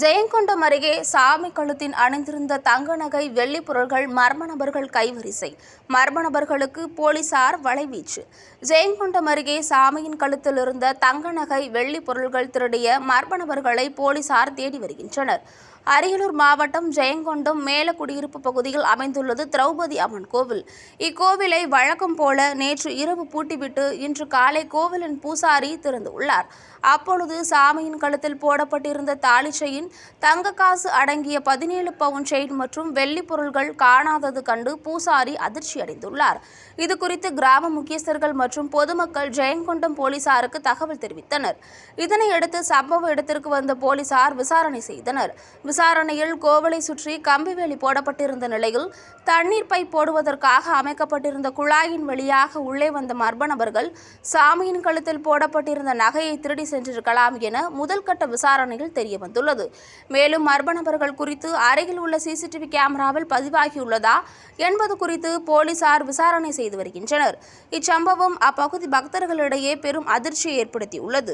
ஜெயங்கொண்டம் அருகே சாமி கழுத்தின் அணிந்திருந்த தங்க நகை வெள்ளி பொருட்கள் மர்ம நபர்கள் கைவரிசை. மர்ம நபர்களுக்கு போலீசார் வலைவீச்சு. ஜெயங்கொண்டம் அருகே சாமியின் கழுத்தில் இருந்த தங்க நகை வெள்ளி பொருட்கள் திருடிய மர்ம நபர்களை போலீசார் தேடி வருகின்றனர். அரியலூர் மாவட்டம் ஜெயங்கொண்டம் மேலக்குடியிருப்பு பகுதியில் அமைந்துள்ளது திரௌபதி அம்மன் கோவில். இக்கோவிலை வழக்கம் போல நேற்று இரவு பூட்டிவிட்டு இன்று காலை கோவிலின் பூசாரி திறந்துள்ளார் அப்பொழுது சாமியின் கழுத்தில் போடப்பட்டிருந்த தாளிச்சையின் தங்க காசு அடங்கிய பதினேழு பவுன் செயின் மற்றும் வெள்ளி பொருள்கள் காணாதது கண்டு பூசாரி அதிர்ச்சி அடைந்துள்ளார். இதுகுறித்து கிராம முக்கியஸ்தர்கள் மற்றும் பொதுமக்கள் ஜெயங்கொண்டம் போலீசாருக்கு தகவல் தெரிவித்தனர். இதனையடுத்து சம்பவ இடத்திற்கு வந்த போலீசார் விசாரணை செய்தனர். விசாரணையில் கோவலை சுற்றி கம்பிவேலி போடப்பட்டிருந்த நிலையில் தண்ணீர் பைப் போடுவதற்காக அமைக்கப்பட்டிருந்த குழாயின் வழியாக உள்ளே வந்த மர்ம நபர்கள் சாமியின் கழுத்தில் போடப்பட்டிருந்த நகையை திருடி சென்றிருக்கலாம் என முதல் கட்ட விசாரணையில் தெரியவந்துள்ளது. மேலும் மர்ம நபர்கள் குறித்து அருகில் உள்ள சிசிடிவி கேமராவில் பதிவாகியுள்ளதா என்பது குறித்து போலீசார் விசாரணை செய்து வருகின்றனர். இச்சம்பவம் அப்பகுதி பக்தர்களிடையே பெரும் அதிர்ச்சியை ஏற்படுத்தியுள்ளது.